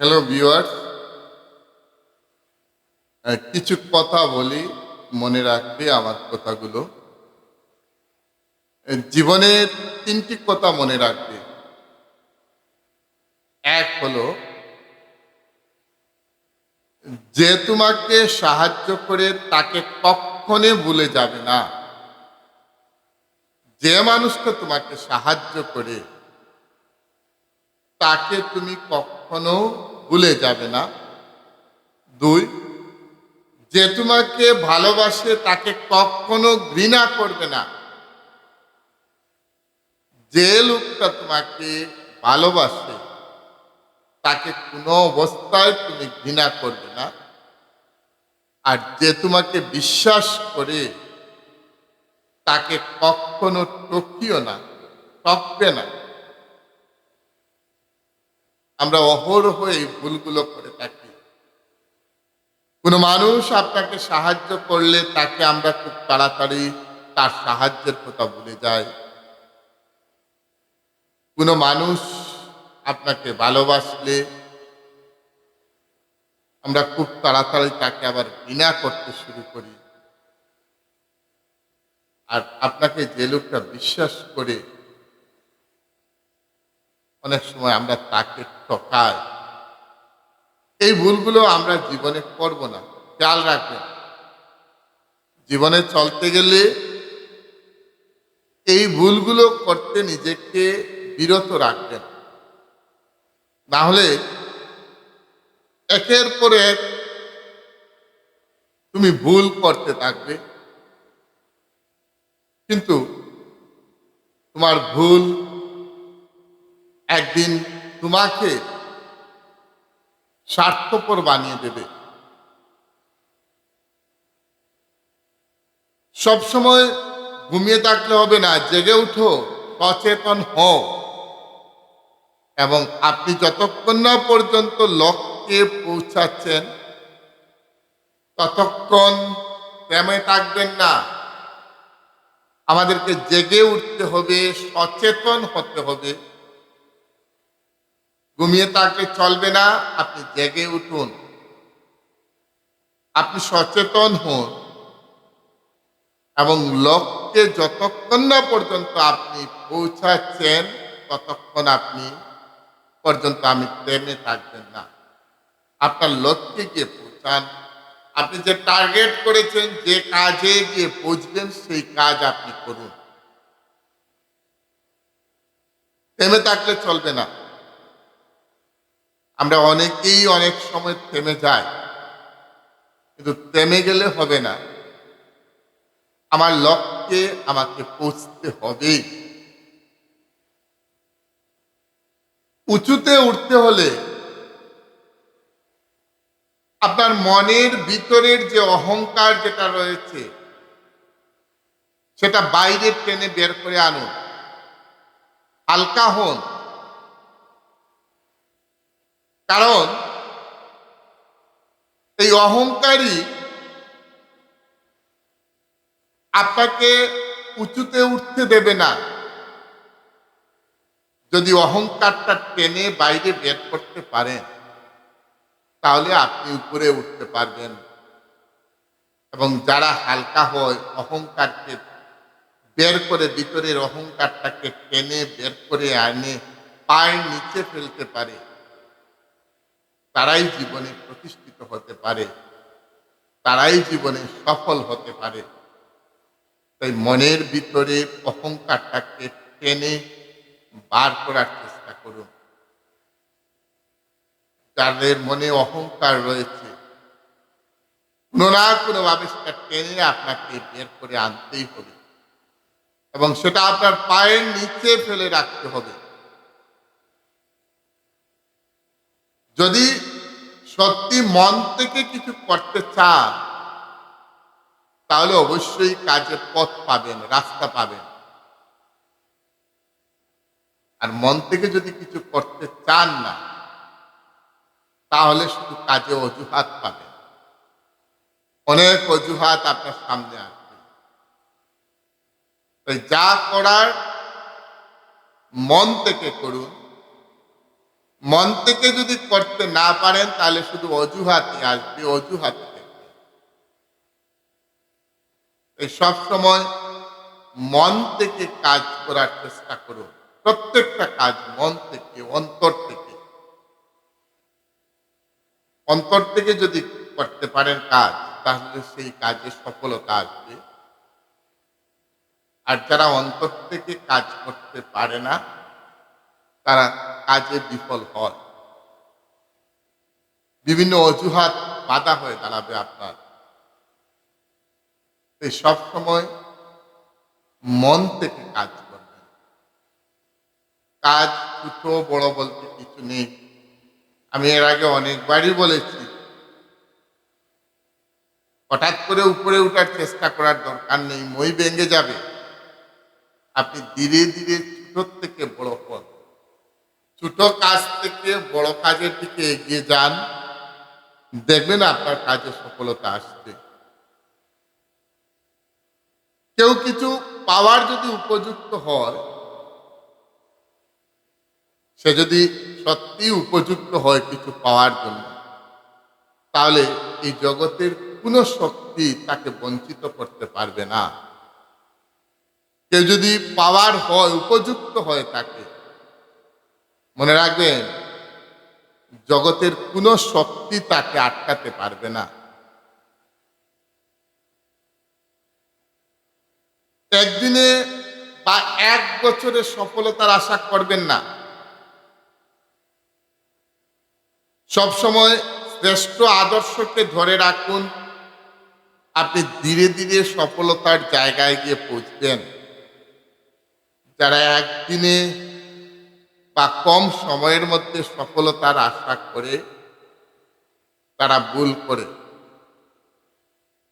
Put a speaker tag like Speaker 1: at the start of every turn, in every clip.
Speaker 1: Hello viewers কিছু কথা বলি, মনে রাখবে আমার কথাগুলো। জীবনের তিনটি কথা মনে রাখবে। এক হলো, যে তোমাকে সাহায্য করে তাকে কখনো ভুলে যাবে না। যে মানুষটা তোমাকে সাহায্য করে তাকে তুমি কখনো ভুলে যাবে না। দুই, যে তোমাকে ভালোবাসে তাকে কখনো ঘৃণা করবে না। যে লোকটা তোমাকে ভালোবাসে, তাকে কোনো অবস্থায় তুমি ঘৃণা করবে না। আর যে তোমাকে বিশ্বাস করে, তাকে কখনো টকিও না টকবে না। আমরা অহরহ এই ভুলগুলো করে থাকি। কোনো মানুষ আপনাকে সাহায্য করলে তাকে আমরা খুব তাড়াতাড়ি তার সাহায্যের কথা ভুলে যাই। কোনো মানুষ আপনাকে ভালোবাসলে আমরা খুব তাড়াতাড়ি তাকে আবার ঘৃণা করতে শুরু করি। আর আপনাকে যে লোকটা বিশ্বাস করে অনেক সময় আমরা তাকে ঠকাই। এই ভুলগুলো আমরা জীবনে করব না। খেয়াল রাখবেন। জীবনে চলতে গেলে এই ভুলগুলো করতে নিজেকে বিরত রাখবেন। না হলে একের পর এক তুমি ভুল করতে থাকবে। কিন্তু তোমার ভুল একদিন তোমাকে স্বার্থপর বানিয়ে দেবে। সবসময় ঘুমিয়ে থাকলে হবে না, জেগে উঠো, সচেতন হও। এবং আপনি যতক্ষণ না পর্যন্ত লক্ষ্যে পৌঁছাচ্ছেন, ততক্ষণ প্রেমে থাকবেন না। আমাদেরকে জেগে উঠতে হবে, সচেতন হতে হবে। ঘুমিয়ে থাকলে চলবে না, আপনি জেগে উঠুন। আপনি সচেতন হন এবং লক্ষ্যে যতক্ষণ না পর্যন্ত আপনি পৌঁছাচ্ছেন, ততক্ষণ আপনি পর্যন্ত আমি প্রেমে থাকবেন না। আপনার লক্ষ্যে গিয়ে পৌঁছান। আপনি যে টার্গেট করেছেন, যে কাজে গিয়ে পৌঁছবেন, সেই কাজ আপনি করুন। থেমে থাকলে চলবে না। আমরা অনেকেই অনেক সময় থেমে যাই, কিন্তু থেমে গেলে হবে না। আমার লক্ষ্যে আমাকে পৌঁছতে হবে। উঁচুতে উঠতে হলে আপনার মনের ভিতরের যে অহংকার যেটা রয়েছে, সেটা বাইরে টেনে বের করে আনুন। হালকা হন। কারণ এই অহংকারী আপনাকে উঁচুতে উঠতে দেবে না। যদি অহংকারটা টেনে বাইরে বের করতে পারেন, তাহলে আপনি উপরে উঠতে পারবেন। এবং যারা হালকা হয়, অহংকারকে বের করে, ভিতরের অহংকারটাকে টেনে বের করে আনে পায়ের নিচে ফেলতে পারে। তারাই জীবনে প্রতিষ্ঠিত হতে পারে, তারাই জীবনে সফল হতে পারে। তাই মনের ভিতরে অহংকারটাকে টেনে বার করার চেষ্টা করুন। যাদের মনে অহংকার রয়েছে, কোনো না কোনো ভাবে সেটা টেনে আপনাকে বের করে আনতেই হবে এবং সেটা আপনার পায়ের নিচে ফেলে রাখতে হবে। যদি সত্যি মন থেকে কিছু করতে চান, তাহলে অবশ্যই কাজের পথ পাবেন, রাস্তা পাবেন। আর মন থেকে যদি কিছু করতে চান না, তাহলে শুধু কাজে অজুহাত পাবেন। অনেক অজুহাত আপনার সামনে আসবে। তাই যা করার মন থেকে করুন মন থেকে যদি করতে না পারেন, তাহলে শুধু অজুহাতই আসবে, অজুহাত সব সময় মন থেকে কাজ করার চেষ্টা করুন। প্রত্যেকটা কাজ মন থেকে, অন্তর থেকে। অন্তর থেকে যদি করতে পারেন কাজ, তাহলে সেই কাজে সফলতা আসবে। আর যারা অন্তর থেকে কাজ করতে পারে না তারা কাজে বিফল হয়। বিভিন্ন অজুহাত বাধা হয়ে দাঁড়াবে আপনার। এই সব সময় মন থেকে কাজ করবেন। কাজ ছোট, বড় বলতে কিছু নেই। আমি এর আগে অনেকবারই বলেছি, হঠাৎ করে উপরে উঠার চেষ্টা করার দরকার নেই, মই ভেঙে যাবে। আপনি ধীরে ধীরে ছোট থেকে বড় পথ ছোট কাজ থেকে বড় কাজের দিকে এগিয়ে যান। দেখবেন আপনার কাজে সফলতা আসবে কেউ কিছু পাওয়ার যদি উপযুক্ত হয় সে যদি সত্যি উপযুক্ত হয় কিছু পাওয়ার জন্য, তাহলে এই জগতের কোনো শক্তি তাকে বঞ্চিত করতে পারবে না। কেউ যদি পাওয়ার হয়, উপযুক্ত হয় তাকে মনে রাখবেন, জগতের কোনো শক্তি তাকে আটকাতে পারবে না। একদিনে বা এক বছরে সফলতার আশা করবেন না। সব সময় শ্রেষ্ঠ আদর্শকে ধরে রাখুন। আপনি ধীরে ধীরে সফলতার জায়গায় গিয়ে পৌঁছবেন। যারা একদিনে বা কম সময়ের মধ্যে সফলতার আশা করে তারা ভুল করে।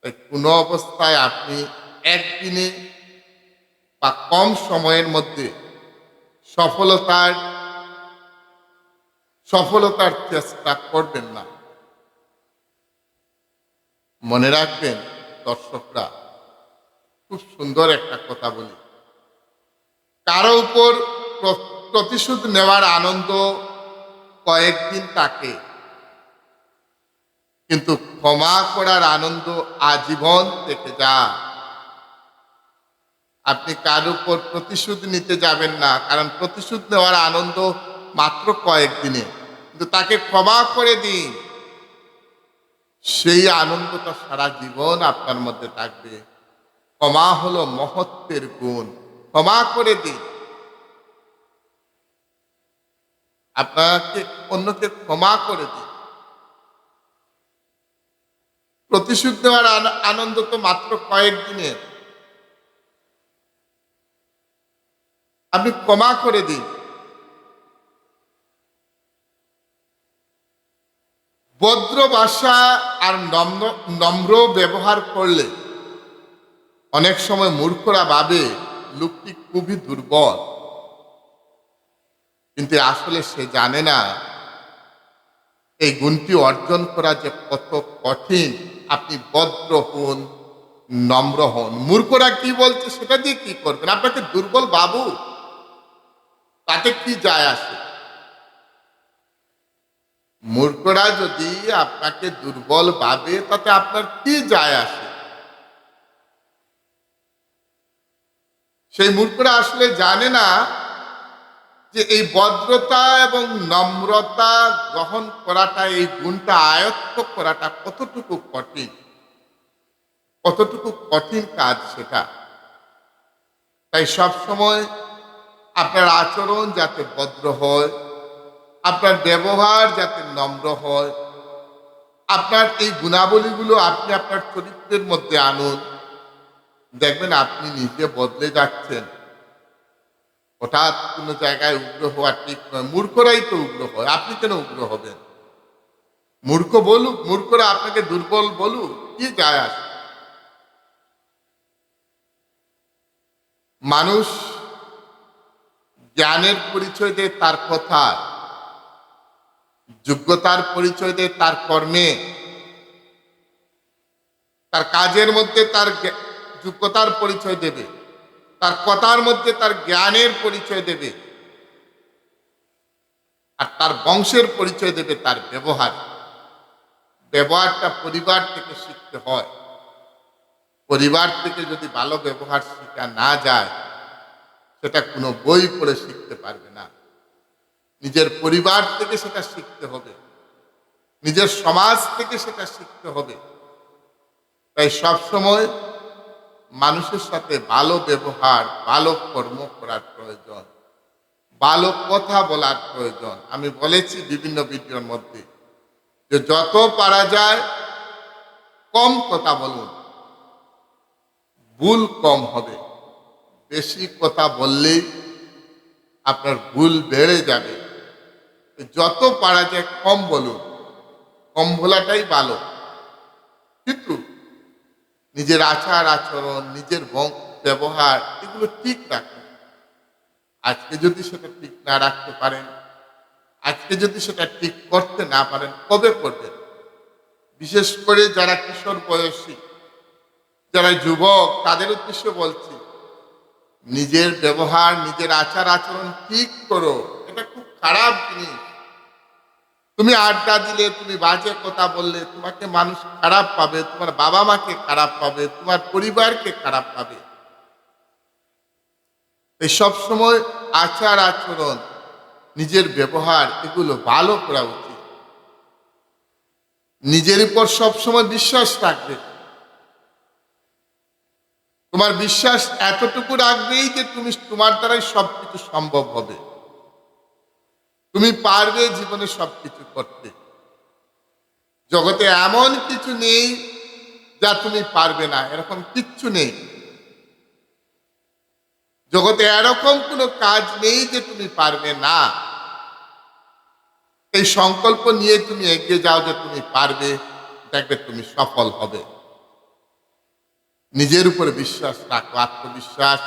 Speaker 1: তাই কোনো অবস্থায় আপনি একদিনে বা কম সময়ের মধ্যে সফলতার সফলতার চেষ্টা করবেন না। মনে রাখবেন, দর্শকরা, খুব সুন্দর একটা কথা বলি। কারও উপর প্র- প্রতিশোধ নেওয়ার আনন্দ কয়েকদিন তাকে কিন্তু ক্ষমা করার আনন্দ আজীবন থেকে যা আপনি কার উপর প্রতিশোধ নিতে যাবেন না, কারণ প্রতিশোধ নেওয়ার আনন্দ মাত্র কয়েকদিনে। কিন্তু তাকে ক্ষমা করে দিন। সেই আনন্দটা সারা জীবন আপনার মধ্যে থাকবে। ক্ষমা হলো মহত্বের গুণ। ক্ষমা করে দিন। আপনাকে অন্যকে ক্ষমা করে দিন। প্রতিশোধ নেওয়ার আনন্দ তো মাত্র কয়েকদিনের। আপনি ক্ষমা করে দিন। ভদ্র ভাষা আর নম্র নম্র ব্যবহার করলে অনেক সময় মূর্খরা ভাবে লোকটি খুবই দুর্বল। কিন্তু আসলে সে জানে না। এই গুণটি অর্জন করা যে কত কঠিন, আপনি ভদ্র হন, নম্র হন। মূর্খরা কি বলছে সেটা দিয়ে কি করবেন? আপনাকে দুর্বল বাবু, তাতে কি যায় আসে? মূর্খরা যদি আপনাকে দুর্বল ভাবে, তাতে আপনার কি যায় আসে? সেই মূর্খরা আসলে জানে না যে এই ভদ্রতা এবং নম্রতা গ্রহণ করাটা, এই গুণটা আয়ত্ত করাটা কতটুকু কঠিন? কতটুকু কঠিন কাজ সেটা? তাই সব সময় আপনার আচরণ যাতে ভদ্র হয়, আপনার ব্যবহার যাতে নম্র হয়, আপনার এই গুণাবলীগুলো আপনি আপনার চরিত্রের মধ্যে আনুন। দেখবেন আপনি নিজে বদলে যাচ্ছেন। হঠাৎ কোনো জায়গায় উগ্র হওয়া ঠিক নয়। মূর্খরাই তো উগ্র হয়। আপনি কেন উগ্র হবেন? মূর্খ বলুক, মূর্খরা আপনাকে দুর্বল বলুক, কি যায় আসে? মানুষ জ্ঞানের পরিচয় দেয় তার কথা, যোগ্যতার পরিচয় দেয় তার কর্মে, তার কাজের মধ্যে তার যোগ্যতার পরিচয় দেবে। তার কথার মধ্যে তার জ্ঞানের পরিচয় দেবে। আর তার বংশের পরিচয় দেবে তার ব্যবহার। ব্যবহারটা পরিবার থেকে শিখতে হয়। পরিবার থেকে যদি ভালো ব্যবহার শেখা না যায়, সেটা কোনো বই পড়ে শিখতে পারবে না। নিজের পরিবার থেকে সেটা শিখতে হবে। নিজের সমাজ থেকে সেটা শিখতে হবে। তাই সবসময় মানুষের সাথে ভালো ব্যবহার, ভালো কর্ম করার প্রয়োজন। ভালো কথা বলার প্রয়োজন। আমি বলেছি বিভিন্ন ভিডিওর মধ্যে যে যত পারা যায়, কম কথা বলুন। ভুল কম হবে। বেশি কথা বললেই আপনার ভুল বেড়ে যাবে। যত পারা যায় কম বলুন। কম বলাটাই ভালো। নিজের আচার আচরণ, নিজের বং- ব্যবহার, এগুলো ঠিক রাখুন। আজকে যদি সেটা ঠিক না রাখতে পারেন, আজকে যদি সেটা ঠিক করতে না পারেন, কবে করবেন? বিশেষ করে যারা কিশোর বয়সী, যারা যুবক, তাদের উদ্দেশ্যে বলছি, নিজের ব্যবহার, নিজের আচার আচরণ ঠিক করো। এটা খুব খারাপ জিনিস। তুমি আড্ডা দিলে, তুমি বাজে কথা বললে, তোমাকে মানুষ খারাপ পাবে, তোমার বাবা মাকে খারাপ পাবে, তোমার পরিবারকে খারাপ পাবে। এই সব সময় আচার আচরণ, নিজের ব্যবহার, এগুলো ভালো করা উচিত। নিজের উপর সবসময় বিশ্বাস রাখবে। তোমার বিশ্বাস এতটুকু রাখবেই যে তুমি তোমার দ্বারাই সবকিছু সম্ভব হবে। তুমি পারবে জীবনে সবকিছু করতে। জগতে এমন কিছু নেই যা তুমি পারবে না, এরকম কিচ্ছু নেই। জগতে এরকম কোনো কাজ নেই যে তুমি পারবে না। এই সংকল্প নিয়ে তুমি এগিয়ে যাও যে তুমি পারবে, দেখবে তুমি সফল হবে। নিজের উপরে বিশ্বাস রাখো, আত্মবিশ্বাস।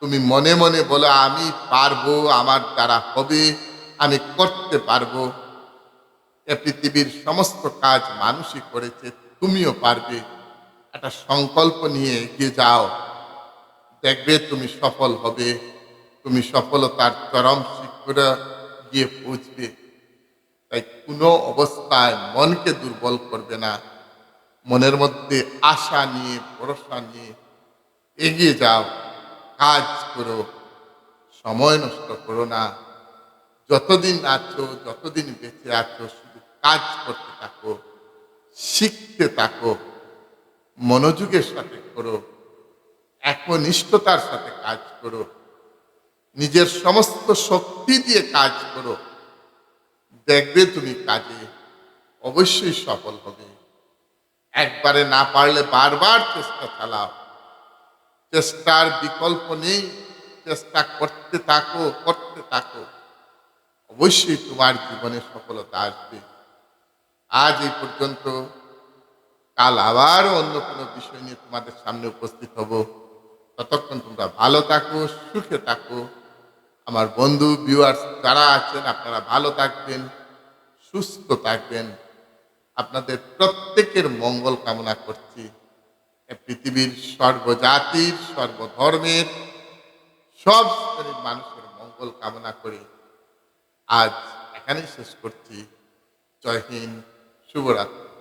Speaker 1: তুমি মনে মনে বলো, আমি পারব, আমার দ্বারা হবে। আমি করতে পারব। এ পৃথিবীর সমস্ত কাজ মানুষই করেছে, তুমিও পারবে। একটা সংকল্প নিয়ে এগিয়ে যাও। দেখবে তুমি সফল হবে। তুমি সফলতার চরম শিখরে গিয়ে পৌঁছবে। তাই কোনো অবস্থায় মনকে দুর্বল করবে না। মনের মধ্যে আশা নিয়ে, ভরসা নিয়ে এগিয়ে যাও। কাজ করো। সময় নষ্ট করো না। যতদিন আছো, যতদিন বেঁচে আছো, শুধু কাজ করতে থাকো, শিখতে থাকো, মনোযোগের সাথে করো, একনিষ্ঠতার সাথে কাজ করো, নিজের সমস্ত শক্তি দিয়ে কাজ করো, দেখবে তুমি কাজে অবশ্যই সফল হবে। একবারে না পারলে বারবার চেষ্টা চালাও। চেষ্টার বিকল্প নেই। চেষ্টা করতে থাকো করতে থাকো। অবশ্যই তোমার জীবনে সফলতা আসবে। আজ এই পর্যন্ত, কাল আবার অন্য কোনো বিষয় নিয়ে তোমাদের সামনে উপস্থিত হব। ততক্ষণ তোমরা ভালো থাকো, সুখে থাকো। আমার বন্ধু ভিউয়ার্স যারা আছেন, আপনারা ভালো থাকবেন, সুস্থ থাকবেন। আপনাদের প্রত্যেকের মঙ্গল কামনা করছি। পৃথিবীর সর্বজাতির, সর্বধর্মের, সব শ্রেণির মানুষের মঙ্গল কামনা করে। আজ এখানেই শেষ করছি। জয় হিন্দ শুভরাত্রি।